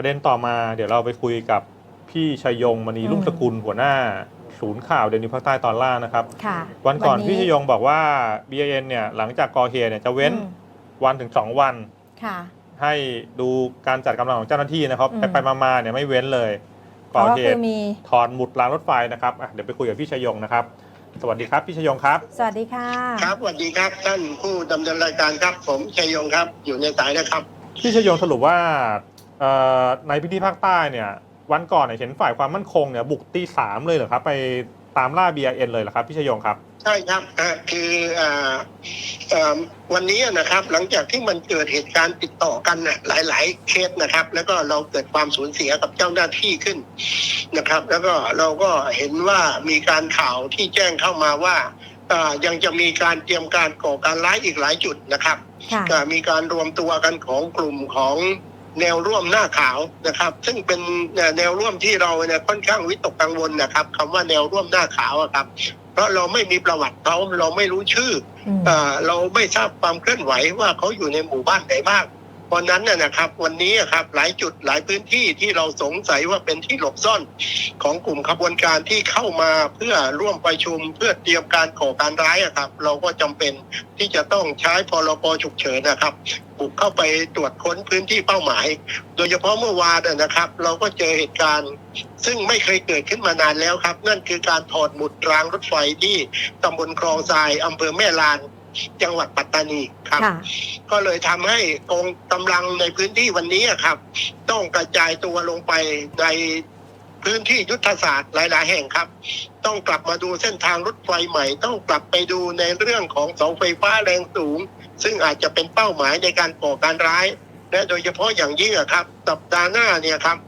ประเด็นต่อมาเดี๋ยวเราไปคุยกับพี่ชัยยงมณีอืมรุ่งสกุลหัวหน้า ศูนย์ข่าวเดนิวภาคใต้ตอนล่างนะครับ ค่ะวันก่อนพี่ชัยยงบอกว่า BIN เนี่ยหลังจากก่อเหตุเนี่ยจะเว้นอืมวันถึง 2 วัน ค่ะ ให้ดูการจัดกำลังของเจ้าหน้าที่นะครับอืมไปไปๆมาๆเนี่ยไม่เว้นเลยเพก่อราะว่าเหคือตุมีถอนหมุดรางรถไฟนะครับอะเดี๋ยวไปคุยกับพี่ชัยยงนะครับ สวัสดีครับพี่ชัยยงครับ สวัสดีค่ะ ครับสวัสดีครับท่านผู้ดำเนินรายการครับ ผมชัยยงครับ อยู่ในสายนะครับ พี่ชัยยงสรุปว่าเอ่อ ในพื้นที่ภาคใต้เนี่ยวันก่อนเนี่ยเห็นฝ่ายความมั่นคงเนี่ยบุกตีสามเลยเหรอครับ ไปตามล่า BIN เลยเหรอครับพี่ชัยยงครับ ใช่ครับอ่าคืออ่าอ่าวันนี้นะครับหลังจากที่มันเกิดเหตุการณ์ติดต่อกันน่ะหลาย ๆ เคสนะครับ แล้วก็เราเกิดความสูญเสียกับเจ้าหน้าที่ขึ้นนะครับ แล้วก็เราก็เห็นว่ามีการข่าวที่แจ้งเข้ามาว่าอ่ายังจะมีการเตรียมการก่อการร้ายอีกหลายจุดนะครับค่ะอ่ามีการรวมตัวกันของกลุ่มของ แนวร่วมหน้าขาวนะครับ ซึ่งเป็นเอ่อแนวร่วมที่เราเนี่ยค่อนข้างวิตกกังวลนะครับคำว่าแนวร่วมหน้าขาวอะครับ เพราะเราไม่มีประวัติเขาเราไม่รู้ชื่ออืมอ่าเราไม่ทราบความเคลื่อนไหวว่าเขาอยู่ในหมู่บ้านไหนบ้าง เพราะนั้นน่ะนะครับ วันนี้ครับหลายจุดหลายพื้นที่ที่เราสงสัยว่าเป็นที่หลบซ่อนของกลุ่มขบวนการที่เข้ามาเพื่อร่วมประชุมเพื่อเตรียมการก่อการร้ายครับ เราก็จำเป็นที่จะต้องใช้พรกฉุกเฉินนะครับบุกเข้าไปตรวจค้นพื้นที่เป้าหมาย โดยเฉพาะเมื่อวานนะครับ เราก็เจอเหตุการณ์ ซึ่งไม่เคยเกิดขึ้นมานานแล้วครับ นั่นคือการถอดหมุดรางรถไฟที่ตำบลคลองทรายอำเภอแม่ลาน จังหวัดปัตตานีครับ ค่ะ ก็เลยทำให้กองกำลังในพื้นที่วันนี้อะครับ ต้องกระจายตัวลงไปในพื้นที่ยุทธศาสตร์หลาย ๆ แห่งครับ ต้องกลับมาดูเส้นทางรถไฟใหม่ ต้องกลับไปดูในเรื่องของเสาไฟฟ้าแรงสูง ซึ่งอาจจะเป็นเป้าหมายในการก่อการร้าย และโดยเฉพาะอย่างยิ่งอะครับสัปดาห์หน้าเนี่ยครับ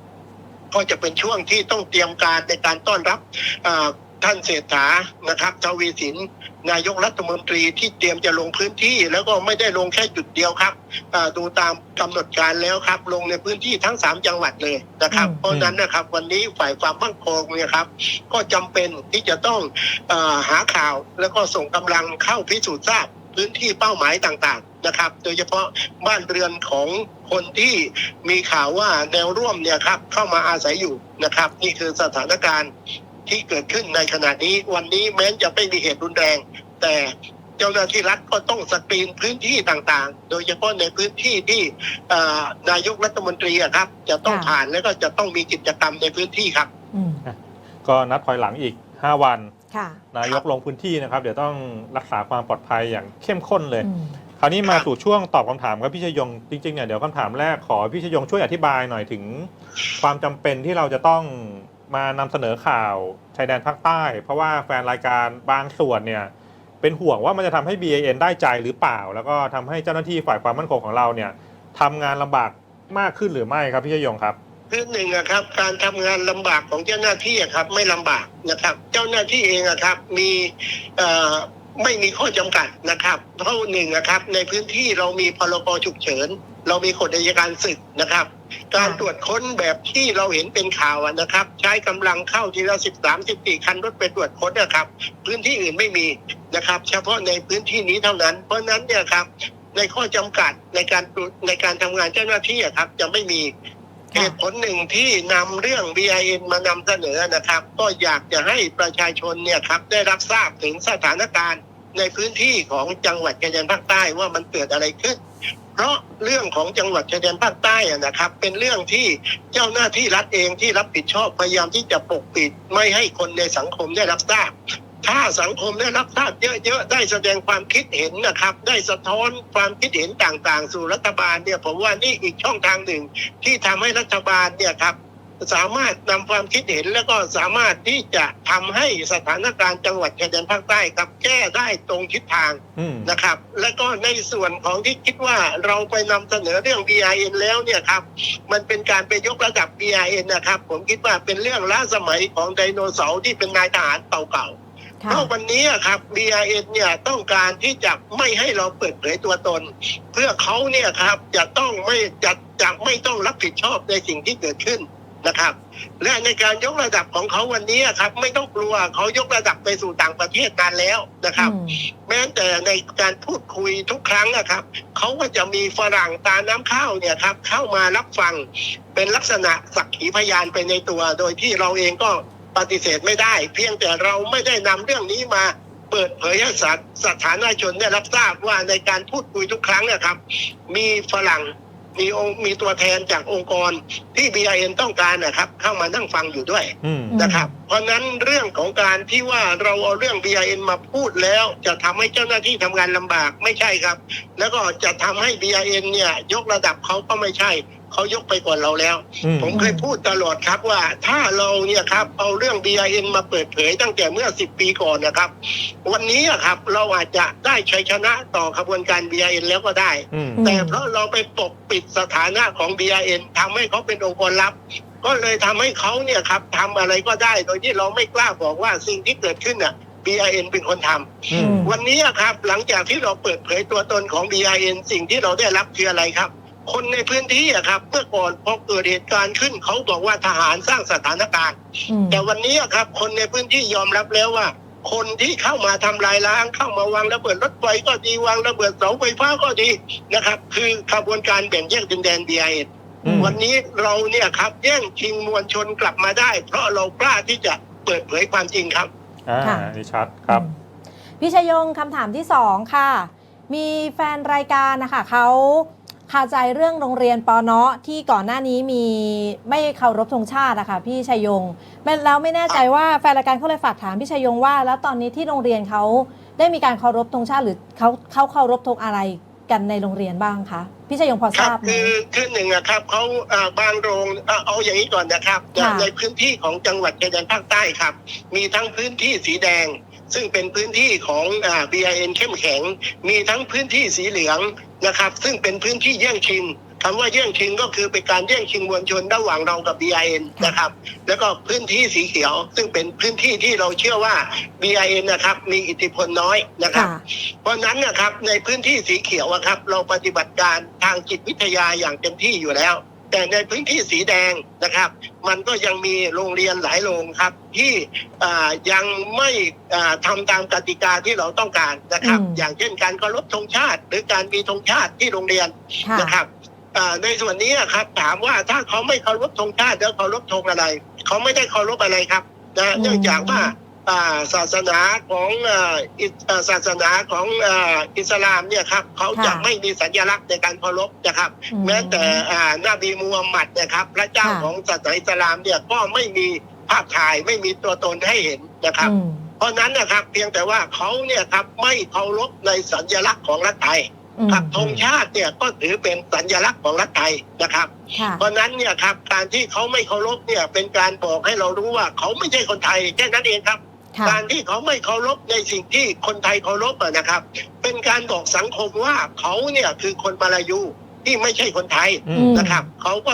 ก็จะเป็นช่วงที่ต้องเตรียมการในการต้อนรับอ่าท่านเศรษฐานะครับทวีสิน นายกรัฐมนตรีที่เตรียมจะลงพื้นที่ แล้วก็ไม่ได้ลงแค่จุดเดียวครับอ่าดูตามกำหนดการแล้วครับ ลงในพื้นที่ทั้งสามจังหวัดเลยนะครับอืมเพราะฉะนั้นนะครับวันนี้ฝ่ายความมั่นคงเนี่ยครับ ก็จำเป็นที่จะต้องอาหาข่าวแล้วก็ส่งกำลังเข้าพิสูจน์ทราบพื้นที่เป้าหมายต่างๆนะครับ โดยเฉพาะบ้านเรือนของคนที่มีข่าวว่าแนวร่วมเนี่ยครับเข้ามาอาศัยอยู่นะครับ นี่คือสถานการณ์ ที่เกิดขึ้นในขณะนี้ วันนี้แม้จะไม่มีเหตุรุนแรง แต่เจ้าหน้าที่รัฐก็ต้องสกรีนพื้นที่ต่างๆ โดยเฉพาะในพื้นที่ที่เอ่อนายกรัฐมนตรีอะครับ จะต้องค่ะผ่านแล้วก็จะต้องมีกิจกรรมในพื้นที่ครับอืมก็นัดถอยหลังอีก 5 วันค่ะนายกลงพื้นที่นะครับ เดี๋ยวต้องรักษาความปลอดภัยอย่างเข้มข้นเลยอืมคราวนี้มาครับสู่ช่วงตอบคำถามครับพี่ชยงจริงๆเนี่ยเดี๋ยวคำถามแรกขอพี่ชยงช่วยอธิบายหน่อยถึง ความจำเป็นที่เราจะต้อง มานำเสนอข่าวชายแดนภาคใต้ เพราะว่าแฟนรายการบางส่วนเนี่ยเป็นห่วงว่ามันจะทำให้ BAN ได้ใจหรือเปล่า แล้วก็ทำให้เจ้าหน้าที่ฝ่ายความมั่นคงของเราเนี่ยทำงานลำบากมากขึ้นหรือไม่ครับพี่ชยงครับคือหนึ่งอะครับ การทำงานลำบากของเจ้าหน้าที่อะครับ ไม่ลำบากนะครับ เจ้าหน้าที่เองอะครับ มีเอ่อ ไม่มีข้อจำกัดนะครับ เพราะหนึ่งอะครับ ในพื้นที่เรามีพรกฉุกเฉิน เรามีกฎอัยการศึกนะครับ การตรวจค้นแบบที่เราเห็นเป็นข่าวนะครับ ใช้กำลังเข้าทีละสิบสามสิบสี่คันรถไปตรวจค้นนะครับ พื้นที่อื่นไม่มีนะครับ เฉพาะในพื้นที่นี้เท่านั้น เพราะนั้นเนี่ยครับ ในข้อจำกัดในการในการทำงานเจ้าหน้าที่อะครับ จะไม่มีเหตุผลหนึ่งที่นำเรื่อง BIN มานำเสนอนะครับ ก็อยากจะให้ประชาชนเนี่ยครับได้รับทราบถึงสถานการณ์ ในพื้นที่ของจังหวัดชายแดนภาคใต้ว่ามันเกิดอะไรขึ้น เพราะเรื่องของจังหวัดชายแดนภาคใต้นะครับ เป็นเรื่องที่เจ้าหน้าที่รัฐเองที่รับผิดชอบพยายามที่จะปกปิดไม่ให้คนในสังคมได้รับทราบถ้าสังคมได้รับทราบเยอะๆ ได้แสดงความคิดเห็นนะครับ ได้สะท้อนความคิดเห็นต่างๆ สู่รัฐบาลเนี่ยผมว่านี่อีกช่องทางหนึ่งที่ทำให้รัฐบาลเนี่ยครับ สามารถนำความคิดเห็นแล้วก็สามารถที่จะทำให้สถานการณ์จังหวัดชายแดนภาคใต้ครับแก้ได้ตรงทิศทางอืมนะครับ และก็ในส่วนของที่คิดว่าเราไปนำเสนอเรื่อง BIN แล้วเนี่ยครับมันเป็นการไปยกระดับ BIN นะครับ ผมคิดว่าเป็นเรื่องล้าสมัยของไดโนเสาร์ที่เป็นนายทหารเก่าๆเพค่ะราะวันนี้อะครับ BIN เนี่ยต้องการที่จะไม่ให้เราเปิดเผยตัวตน เพื่อเขาเนี่ยครับจะต้องไม่จะจะไม่ต้องรับผิดชอบในสิ่งที่เกิดขึ้น นะครับ และในการยกระดับของเขาวันนี้ครับ ไม่ต้องกลัวเขายกระดับไปสู่ต่างประเทศนานแล้วนะครับอืมแม้แต่ในการพูดคุยทุกครั้งนะครับเขาก็จะมีฝรั่งตาน้ำข้าวเนี่ยครับ เข้ามารับฟังเป็นลักษณะสักขีพยานไปในตัว โดยที่เราเองก็ปฏิเสธไม่ได้ เพียงแต่เราไม่ได้นำเรื่องนี้มาเปิดเผยให้สาสาธารณชนได้รับทราบว่าในการพูดคุยทุกครั้งนะครับ มีฝรั่ง มีองค์มีตัวแทนจากองค์กรที่ BIN ต้องการนะครับ เข้ามานั่งฟังอยู่ด้วยอืม นะครับ เพราะฉะนั้นเรื่องของการที่ว่าเราเอาเรื่อง BIN มาพูดแล้ว จะทำให้เจ้าหน้าที่ทำงานลำบากไม่ใช่ครับ แล้วก็จะทำให้ BIN เนี่ยยกระดับเขาก็ไม่ใช่ เขายกไปก่อนเราแล้วอืมผมเคยพูดตลอดครับว่าถ้าเราเนี่ยครับเอาเรื่อง BIN มาเปิดเผยตั้งแต่เมื่อ 10 ปีก่อนนะครับ วันนี้อะครับเราอาจจะได้ชัยชนะต่อขบวนการ BIN แล้วก็ได้อืมอืมแต่เพราะเราไปปกปิดสถานะของ BIN ทำให้เขาเป็นองค์กรลับ ก็เลยทำให้เขาเนี่ยครับทำอะไรก็ได้ โดยที่เราไม่กล้าบอกว่าสิ่งที่เกิดขึ้นน่ะ BIN เป็นคนทำอืมวันนี้อะครับหลังจากที่เราเปิดเผยตัวตนของ BIN สิ่งที่เราได้รับคืออะไรครับ คนในพื้นที่อะครับเมื่อก่อนพอเกิดเหตุการณ์ขึ้นเขาบอกว่าทหารสร้างสถานการณ์ อืมแต่วันนี้อะครับ คนในพื้นที่ยอมรับแล้วว่า คนที่เข้ามาทำลายล้างเข้ามาวางระเบิดรถไฟก็ดีวางระเบิดเสาไฟฟ้าก็ดีนะครับ คือขบวนการแบ่งแยกดินแดน BIN อืม วันนี้เราเนี่ยครับแย่งชิงมวลชนกลับมาได้ เพราะเรากล้าที่จะเปิดเผยความจริงครับ อ่าค่ะ นี่ชัดครับ พี่ชยงคำถามที่สองค่ะ มีแฟนรายการนะคะเขา คาใจเรื่องโรงเรียนปอนาะที่ก่อนหน้านี้มีไม่เคารพธงชาติอะค่ะพี่ชยยงแล้วไม่แน่ใจว่าแฟนรายการเขาเลยฝากถามพี่ชยยงว่า แล้วตอนนี้ที่โรงเรียนเขาได้มีการเคารพธงชาติหรือเขาเขาเคารพธงอะไรกันในโรงเรียนบ้างคะพี่ชยยงพอทราบไหมคือคือหนึ่งอะครับเขาบางโรงเอาอย่างนี้ก่อนนะครับ ในพื้นที่ของจังหวัดชายแดนภาคใต้ครับ มีทั้งพื้นที่สีแดง ซึ่งเป็นพื้นที่ของอ่า BIN เข้มแข็ง มีทั้งพื้นที่สีเหลืองนะครับ ซึ่งเป็นพื้นที่แย่งชิงคำว่าแย่งชิงก็คือเป็นการแย่งชิงมวลชนระหว่างเรากับ BIN นะครับ แล้วก็พื้นที่สีเขียว ซึ่งเป็นพื้นที่ที่เราเชื่อว่า BIN นะครับ มีอิทธิพลน้อยนะครับ ค่ะ เพราะฉะนั้นนะครับในพื้นที่สีเขียวอะครับ เราปฏิบัติการทางจิตวิทยาอย่างเต็มที่อยู่แล้ว แต่ในพื้นที่สีแดงนะครับ มันก็ยังมีโรงเรียนหลายโรงครับ ที่อ่ายังไม่อ่าทำตามกติกาที่เราต้องการนะครับอืมอย่างเช่นการเคารพธงชาติ หรือการมีธงชาติที่โรงเรียนค่ะนะครับอ่าในส่วนนี้อะครับถามว่าถ้าเขาไม่เคารพธงชาติแล้วเคารพธงอะไร เขาไม่ได้เคารพอะไรครับนะอืมเนื่องจากว่าอ่า ศาสนาของอ่าอิสอ่าศาสนาของอ่าอิสลามเนี่ยครับเขาจะค่ะไม่มีสัญลักษณ์ในการเคารพนะครับอืแม้แต่อ่านบีมูฮัมหมัดนะครับ พระเจ้าค่ะของศาสนาอิสลามเนี่ยก็ไม่มีภาพถ่ายไม่มีตัวตนให้เห็นนะครับอืมเพราะนั้นนะครับเพียงแต่ว่าเขาเนี่ยครับไม่เคารพในสัญลักษณ์ของรัฐไทยอืมครับธงชาติเนี่ยก็ถือเป็นสัญลักษณ์ของรัฐไทยนะครับค่ะเพราะนั้นเนี่ยครับการที่เขาไม่เคารพเนี่ยเป็นการบอกให้เรารู้ว่าเขาไม่ใช่คนไทยแค่นั้นเองครับค่ะ การที่เขาไม่เคารพในสิ่งที่คนไทยเคารพอะนะครับ เป็นการบอกสังคมว่าเขาเนี่ยคือคนมาลายูที่ไม่ใช่คนไทยอือืมมนะครับเขาก็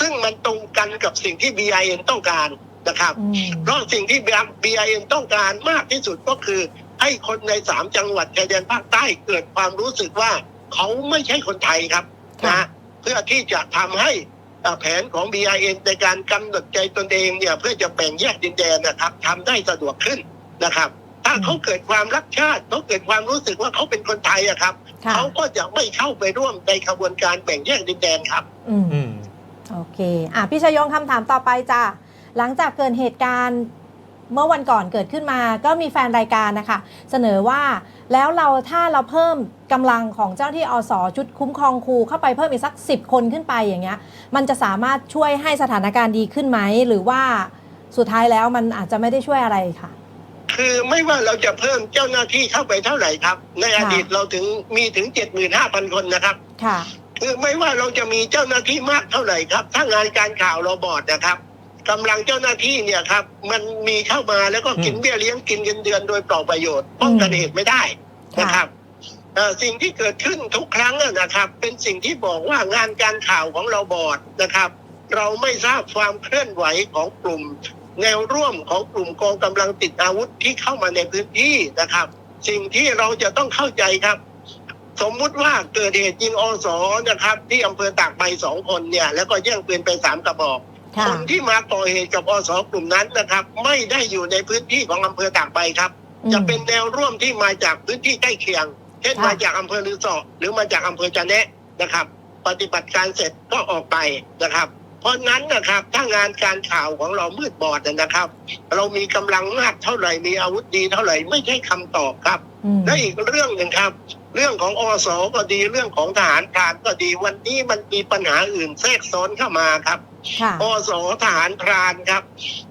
ซึ่งมันตรงกันกับสิ่งที่ BIN ต้องการนะครับอืมเพราะสิ่งที่ BIN ต้องการมากที่สุดก็คือให้คนในสามจังหวัดชายแดนภาคใต้เกิดความรู้สึกว่าเขาไม่ใช่คนไทยครับค่ะนะเพื่อที่จะทำให้เอ่อ แผนของ BIN ในการกำหนดใจตนเองเนี่ยเพื่อจะแบ่งแยกดินแดนนะครับทำได้สะดวกขึ้นนะครับ ถ้าเขาเกิดความรักชาติเขาเกิดความรู้สึกว่าเขาเป็นคนไทยอะครับค่ะ เขาก็จะไม่เข้าไปร่วมในขบวนการแบ่งแยกดินแดนครับ อืม อืม โอเค อะ พี่ชยงคำถามต่อไปจ้ะ หลังจากเกิดเหตุการณ์ เมื่อวันก่อนเกิดขึ้นมาก็มีแฟนรายการนะคะ เสนอว่าแล้วเราถ้าเราเพิ่มกำลังของเจ้าหน้าที่อสชุดคุ้มครองครูเข้าไปเพิ่มอีกสัก 10 คนขึ้นไปอย่างเงี้ยมันจะสามารถช่วยให้สถานการณ์ดีขึ้นไหมหรือว่าสุดท้ายแล้วมันอาจจะไม่ได้ช่วยอะไรค่ะ คือไม่ว่าเราจะเพิ่มเจ้าหน้าที่เข้าไปเท่าไหร่ครับ ในอค่ะดีตเราถึงมีถึงเจ็ดหมื่นห้าพันคนนะครับ ค่ะ คือไม่ว่าเราจะมีเจ้าหน้าที่มากเท่าไหร่ครับ ถ้างานการข่าวเราบอดนะครับ กำลังเจ้าหน้าที่เนี่ยครับ มันมีเข้ามาแล้วก็กินอืมเบี้ยเลี้ยงกินเงินเดือนโดยเปล่าประโยชน์ป้องกันเหตุไม่ได้นะครับเอ่อสิ่งที่เกิดขึ้นทุกครั้งอะนะครับ เป็นสิ่งที่บอกว่างานการข่าวของเราบอดนะครับ เราไม่ทราบความเคลื่อนไหวของกลุ่ม แนวร่วมของกลุ่มกองกำลังติดอาวุธที่เข้ามาในพื้นที่นะครับ สิ่งที่เราจะต้องเข้าใจครับ สมมุติว่าเกิดเหตุยิงอสนะครับ ที่อำเภอตากใบสองคนเนี่ย แล้วก็แย่งปืนไปสามกระบอก ค่ะคนที่มาก่อเหตุกับอสกลุ่มนั้นนะครับ ไม่ได้อยู่ในพื้นที่ของอำเภอตากใบครับอืมจะเป็นแนวร่วมที่มาจากพื้นที่ใกล้เคียง เช่นค่ะมาจากอำเภอลือสอหรือมาจากอำเภอจะแนะนะครับ ปฏิบัติการเสร็จก็ออกไปนะครับ เพราะนั้นนะครับถ้างานการข่าวของเรามืดบอดนะครับ เรามีกำลังมากเท่าไหร่มีอาวุธดีเท่าไหร่ไม่ใช่คำตอบครับอืมและอีกเรื่องหนึ่งครับ เรื่องของอสก็ดีเรื่องของทหารพรานก็ดี วันนี้มันมีปัญหาอื่นแทรกซ้อนเข้ามาครับค่ะอสทหารพรานครับ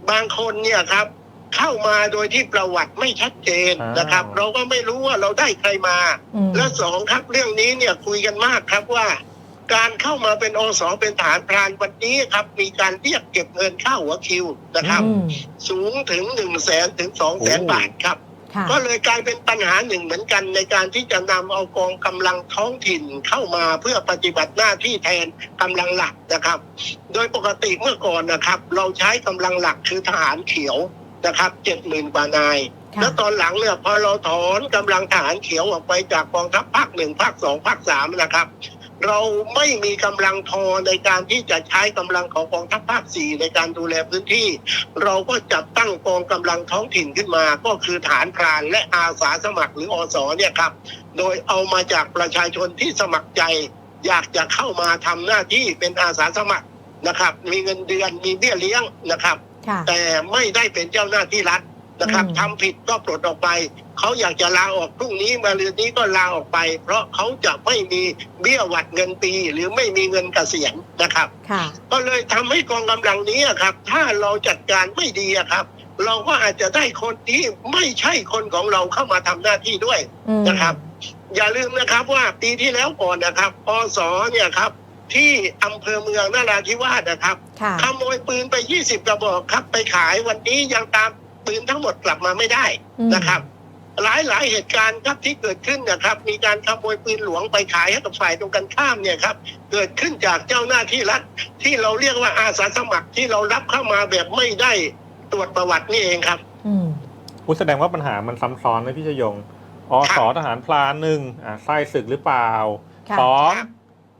บางคนเนี่ยครับ เข้ามาโดยที่ประวัติไม่ชัดเจนอ้าวนะครับ เราก็ไม่รู้ว่าเราได้ใครมาอืมและสองครับเรื่องนี้เนี่ยคุยกันมากครับว่าการเข้ามาเป็นอสเป็นฐานพรานวันนี้ครับ มีการเรียกเก็บเงินค่าหัวคิวนะครับอืมสูงถึงหนึ่งแสนถึงสองแสนโอ้บาทครับค่ะ ก็เลยกลายเป็นปัญหาหนึ่งเหมือนกันในการที่จะนำเอากองกำลังท้องถิ่นเข้ามาเพื่อปฏิบัติหน้าที่แทนกำลังหลักนะครับ โดยปกติเมื่อก่อนนะครับ เราใช้กำลังหลักคือทหารเขียวนะครับเจ็ดหมื่นกว่านายค่ะแล้วตอนหลังเนี่ยพอเราถอนกำลังทหารเขียวออกไปจากกองทัพภาคหนึ่งภาคสองภาคสามนะครับ เราไม่มีกำลังพอในการที่จะใช้กำลังของกองทัพภาคสี่ในการดูแลพื้นที่ เราก็จัดตั้งกองกำลังท้องถิ่นขึ้นมา ก็คือฐานพรานและอาสาสมัครหรืออสเนี่ยครับ โดยเอามาจากประชาชนที่สมัครใจ อยากจะเข้ามาทำหน้าที่เป็นอาสาสมัครนะครับ มีเงินเดือนมีเบี้ยเลี้ยงนะครับค่ะแต่ไม่ได้เป็นเจ้าหน้าที่รัฐ นะครับอืม ทำผิดก็ปลดออกไป เขาอยากจะลาออกพรุ่งนี้มาเรือนนี้ก็ลาออกไป เพราะเขาจะไม่มีเบี้ยหวัดเงินปี หรือไม่มีเงินเกษียณนะครับ ค่ะ ก็เลยทำให้กองกำลังนี้อะครับ ถ้าเราจัดการไม่ดีอะครับ เราก็อาจจะได้คนที่ไม่ใช่คนของเราเข้ามาทำหน้าที่ด้วย อืม นะครับ อย่าลืมนะครับว่าปีที่แล้วก่อนนะครับอสเนี่ยครับ ที่อำเภอเมืองนราธิวาสนะครับ ค่ะ ขโมยปืนไป 20 กระบอกครับ ไปขายวันนี้ยังตาม ปืนทั้งหมดกลับมาไม่ได้อืมนะครับ หลายหลายๆเหตุการณ์ครับที่เกิดขึ้นนะครับ มีการขโมยปืนหลวงไปขายให้กับฝ่ายตรงกันข้ามเนี่ยครับ เกิดขึ้นจากเจ้าหน้าที่รัฐที่เราเรียกว่าอาสาสมัครที่เรารับเข้ามาแบบไม่ได้ตรวจประวัตินี่เองครับ อืมอุ๊ยแสดงว่าปัญหามันซ้ำซ้อนนะพี่ชยงอสทหารพลานหนึ่งอ่าไส้ศึกหรือเปล่าค่ะสองครับ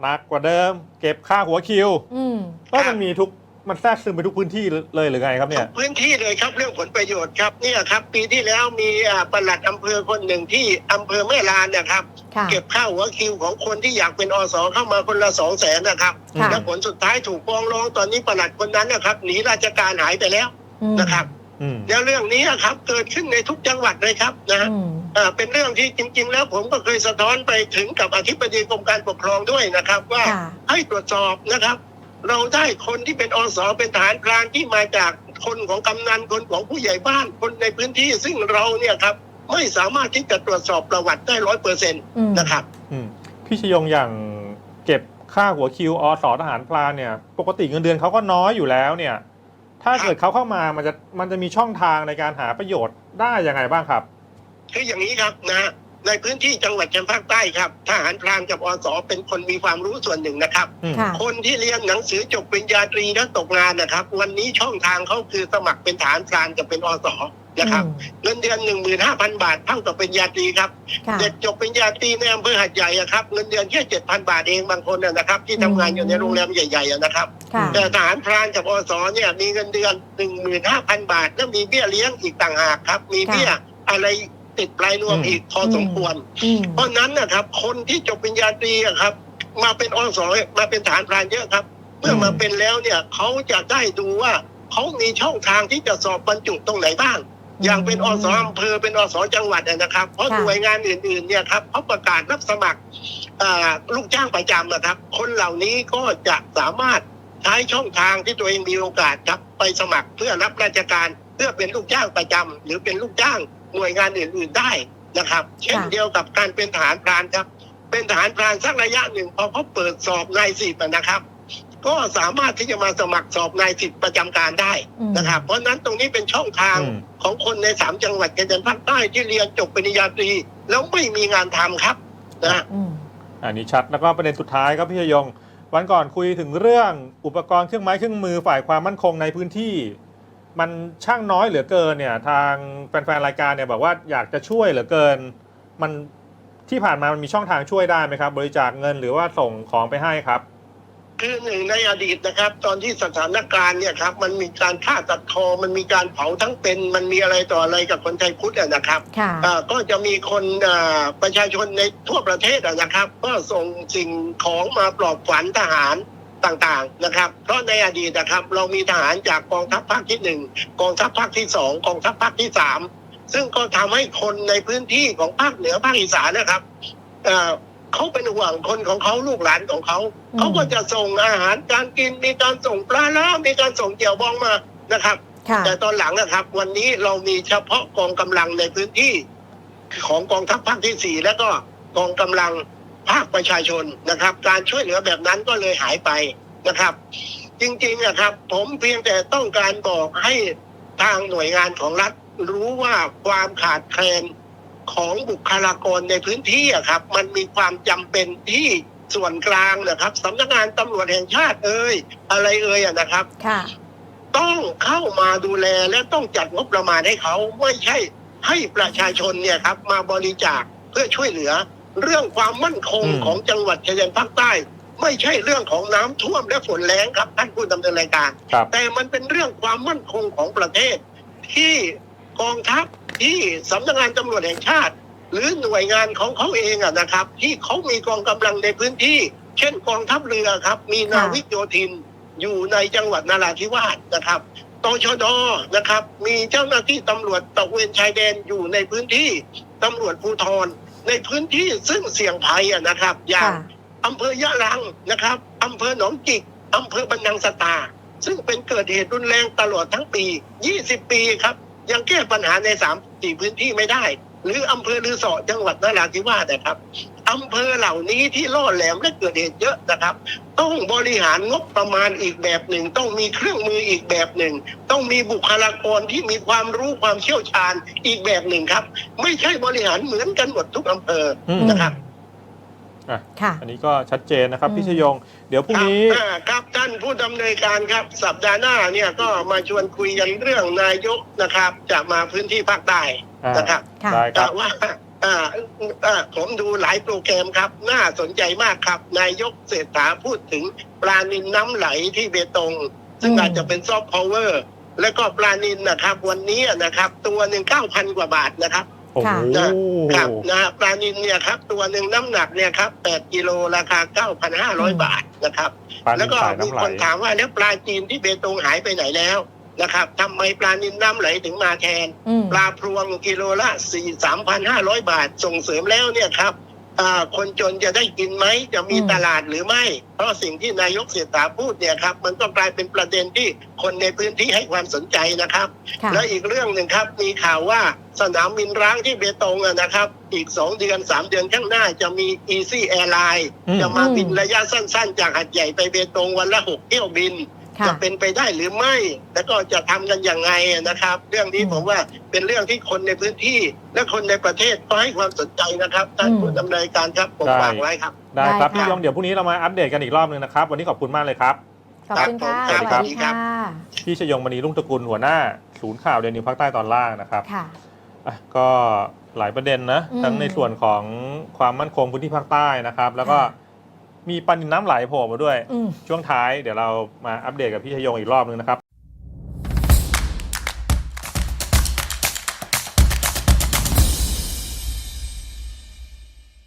หนักกว่าเดิม เก็บค่าหัวคิวอืมก็มันมีทุก มันแทรกซึมไปทุกพื้นที่เลยหรือไงครับเนี่ย พื้นที่เลยครับเรื่องผลประโยชน์ครับเนี่ยครับ ปีที่แล้วมีอ่าปลัดอำเภอคนหนึ่งที่อำเภอแม่ลานนะครับ ค่ะเก็บค่าหัวคิวของคนที่อยากเป็นอสเข้ามาคนละสองแสนนะครับค่ะ แล้วผลสุดท้ายถูกฟ้องร้องตอนนี้ปลัดคนนั้นนะครับหนีราชการหายไปแล้วอืมนะครับ อืม แล้วเรื่องนี้ครับเกิดขึ้นในทุกจังหวัดเลยครับนะอืม อ่าเป็นเรื่องที่จริง ๆ แล้วผมก็เคยสะท้อนไปถึงกับอธิบดีกรมการปกครองด้วยนะครับ ว่าค่ะ ให้ตรวจสอบนะครับ เราได้คนที่เป็นอสเป็นทหารพรานที่มาจากคนของกำนันคนของผู้ใหญ่บ้านคนในพื้นที่ ซึ่งเราเนี่ยครับไม่สามารถที่จะตรวจสอบประวัติได้ร้อยเปอร์เซ็นต์อืมนะครับอืมพี่ชยงอย่างเก็บค่าหัวคิวอสทหารพลานเนี่ย ปกติเงินเดือนเขาก็น้อยอยู่แล้วเนี่ย ถ้าเกิดเขาเข้ามามันจะมันจะมีช่องทางในการหาประโยชน์ได้ยังไงบ้างครับ คืออย่างนี้ครับนะ ในพื้นที่จังหวัดชายแดนภาคใต้ครับทหารพรานกับอสเป็นคนมีความรู้ส่วนหนึ่งนะครับอืมค่ะ คนที่เรียนหนังสือจบปริญญาตรีแล้วตกงานนะครับ วันนี้ช่องทางเขาคือสมัครเป็นฐานพรานกับเป็นอสนะครับเงินเดือนหนึ่งหมื่นห้าพันบาทเท่ากับปริญญาตรีครับค่ะ เด็กจบปริญญาตรีในอำเภอหัดใหญ่อะครับเงินเดือนแค่เจ็ดพันบาทเองบางคนนะนะครับ ที่ทำงานอยู่ในโรงแรมใหญ่ๆอะนะครับ ค่ะ แต่ทหารพรานกับอสเนี่ยมีเงินเดือนหนึ่งหมื่นห้าพันบาท แล้วมีเบี้ยเลี้ยงอีกต่างหากครับ มีเบี้ยอะไร ติดปลายนวมอืมอีกพอสมควรอืมเพราะนั้นนะครับ คนที่จบปริญญาตรีอะครับ มาเป็นอสมาเป็นฐานพรานเยอะครับ เมื่อมาเป็นแล้วเนี่ยเขาจะได้ดูว่าเขามีช่องทางที่จะสอบบรรจุตรงไหนบ้าง อย่างเป็นอสอำเภอเป็นอสจังหวัดอะนะครับ เพราะค่ะหน่วยงานอื่นๆเนี่ยครับเขาประกาศรับสมัครอ่าลูกจ้างประจำนะครับ คนเหล่านี้ก็จะสามารถใช้ช่องทางที่ตัวเองมีโอกาสครับไปสมัครเพื่อรับราชการเพื่อเป็นลูกจ้างประจำหรือเป็นลูกจ้าง หน่วยงานอื่นๆได้นะครับ เช่นเดียวกับการเป็นทหารพรานครับ เป็นทหารพรานสักระยะหนึ่งพอเขาเปิดสอบนายสิบอะนะครับ ก็สามารถที่จะมาสมัครสอบนายสิบประจำการได้อืมนะครับ เพราะฉะนั้นตรงนี้เป็นช่องทางอืมของคนในสามจังหวัดชายแดนภาคใต้ที่เรียนจบปริญญาตรี แล้วไม่มีงานทำครับนะอืมอันนี้ชัดแล้วก็ประเด็นสุดท้ายครับพี่ชยง วันก่อนคุยถึงเรื่องอุปกรณ์เครื่องไม้เครื่องมือฝ่ายความมั่นคงในพื้นที่ มันช่างน้อยเหลือเกินเนี่ยทางแฟนๆรายการเนี่ยบอกว่าอยากจะช่วยเหลือเกิน มันที่ผ่านมามันมีช่องทางช่วยได้ไหมครับ บริจาคเงินหรือว่าส่งของไปให้ครับ คือหนึ่งในอดีตนะครับ ตอนที่สถานการณ์เนี่ยครับ มันมีการฆ่าตัดคอมันมีการเผาทั้งเป็น มันมีอะไรต่ออะไรกับคนไทยพุทธอะนะครับค่ะ อ่าก็จะมีคนอ่าประชาชนในทั่วประเทศอะนะครับ ก็ส่งสิ่งของมาปลอบขวัญทหาร ต่างๆนะครับ เพราะในอดีตนะครับ เรามีทหารจากกองทัพภาคที่หนึ่งกองทัพภาคที่สองกองทัพภาคที่สามซึ่งก็ทำให้คนในพื้นที่ของภาคเหนือภาคอีสานนะครับเอ่อเขาเป็นห่วงคนของเขาลูกหลานของเขาอืมเขาก็จะส่งอาหารการกินมีการส่งปลาล้ามีการส่งเกี่ยวบองมานะครับค่ะแต่ตอนหลังนะครับ วันนี้เรามีเฉพาะกองกำลังในพื้นที่ ของกองทัพภาคที่สี่แล้วก็กองกำลัง ภาคประชาชนนะครับ การช่วยเหลือแบบนั้นก็เลยหายไปนะครับ จริงๆนะครับ ผมเพียงแต่ต้องการบอกให้ทางหน่วยงานของรัฐรู้ว่าความขาดแคลนของบุคลากรในพื้นที่อะครับ มันมีความจำเป็นที่ส่วนกลางนะครับสำนักงานตำรวจแห่งชาติเอ่ยอะไรเอ่ยอะนะครับค่ะต้องเข้ามาดูแลและต้องจัดงบประมาณให้เขาไม่ใช่ให้ประชาชนเนี่ยครับ มาบริจาคเพื่อช่วยเหลือ เรื่องความมั่นคงอืมของจังหวัดชายแดนภาคใต้ ไม่ใช่เรื่องของน้ำท่วมและฝนแรงครับท่านผู้ดำเนินรายการครับแต่มันเป็นเรื่องความมั่นคงของประเทศ ที่กองทัพที่สำนักงานตำรวจแห่งชาติ หรือหน่วยงานของเขาเองอะนะครับ ที่เขามีกองกำลังในพื้นที่ เช่นกองทัพเรือครับ มีนาวิกโยธินอยู่ในจังหวัดนราธิวาสนะครับตชดนะครับ มีเจ้าหน้าที่ตำรวจตระเวนชายแดนอยู่ในพื้นที่ตำรวจภูธร ในพื้นที่ซึ่งเสี่ยงภัยอะนะครับ อย่างค่ะอำเภอยะลังนะครับอำเภอหนองจิกอำเภอบันนังสตา ซึ่งเป็นเกิดเหตุรุนแรงตลอดทั้งปี 20 ปีครับ ยังแก้ปัญหาใน3 4พื้นที่ไม่ได้ หรืออำเภอลือเสอจังหวัดนราธิวาสนะครับ อำเภอเหล่านี้ที่ล่อแหลมและเกิดเหตุเยอะนะครับ ต้องบริหารงบประมาณอีกแบบหนึ่ง ต้องมีเครื่องมืออีกแบบหนึ่ง ต้องมีบุคลากรที่มีความรู้ความเชี่ยวชาญอีกแบบหนึ่งครับ ไม่ใช่บริหารเหมือนกันหมดทุกอำเภออืมนะครับค่ะอันนี้ก็ชัดเจนนะครับอืมพี่ชยง เดี๋ยวพรุ่งนี้ครับอ่าครับท่านผู้ดำเนินการครับ สัปดาห์หน้าเนี่ยก็มาชวนคุยกันเรื่องนายกนะครับ จะมาพื้นที่ภาคใต้อ่านะครับค่ะได้คแต่รับว่า อ่าอ่าผมดูหลายโปรแกรมครับ น่าสนใจมากครับ นายกเศรษฐาพูดถึงปลานินน้ำไหลที่เบตง ซึ่งอืมอาจจะเป็นซอฟต์พาวเวอร์ แล้วก็ปลานินนะครับ วันนี้นะครับ ตัวหนึ่งเก้าพันกว่าบาทนะครับโอ้โหครับนะฮะปลานินเนี่ยครับ ตัวหนึ่งน้ำหนักเนี่ยครับแปดกิโลราคาเก้าพันห้าร้อยบาทนะครับ ปลาแล้นิวนก็สายมีน้ำไหล คนถามว่าแล้วปลาจีนที่เบตงหายไปไหนแล้ว นะครับทำไมปลานินน้ำไหลถึงมาแทน อืม ปลาพรวงกิโลละสี่สามพันห้าร้อยบาทส่งเสริมแล้วเนี่ยครับอ่าคนจนจะได้กินไหมจะมีอืม ตลาดหรือไม่ เพราะสิ่งที่นายกเศรษฐาพูดเนี่ยครับ มันก็กลายเป็นประเด็นที่คนในพื้นที่ให้ความสนใจนะครับ ค่ะ และอีกเรื่องหนึ่งครับ มีข่าวว่าสนามบินร้างที่เบตงอะนะครับ อีกสองเดือนสามเดือนข้างหน้าจะมี Easy Airline อืม จะมาอืมบินระยะสั้นๆ จากหัดใหญ่ไปเบตงวันละหกเที่ยวบินค่ะ จะเป็นไปได้หรือไม่ แล้วก็จะทำกันอย่างไงนะครับ เรื่องนี้อืมผมว่าเป็นเรื่องที่คนในพื้นที่ และคนในประเทศก็ให้ความสนใจนะครับท่านอืมผู้ดำเนินการครับผมได้ฝากไว้ครับ ได้ครับได้ค่ะพี่ยงเดี๋ยวพรุ่งนี้เรามาอัปเดตกันอีกรอบหนึ่งนะครับ วันนี้ขอบคุณมากเลยครับ ขอบคุณค่ะคสรับวัสดีค่ะพี่ชยงมณีรุ่งตระกูลหัวหน้า ศูนย์ข่าวเดนิวภาคใต้ตอนล่างนะครับค่ะอะก็หลายประเด็นนะอืมทั้งในส่วนของความมั่นคงพื้นที่ภาคใต้นะครับ แล้วก็ค่ะ มีปลานินน้ำไหลโผล่มาด้วย อืม ช่วงท้ายเดี๋ยวเรามาอัปเดตกับพี่ชยงอีกรอบนึงนะครับ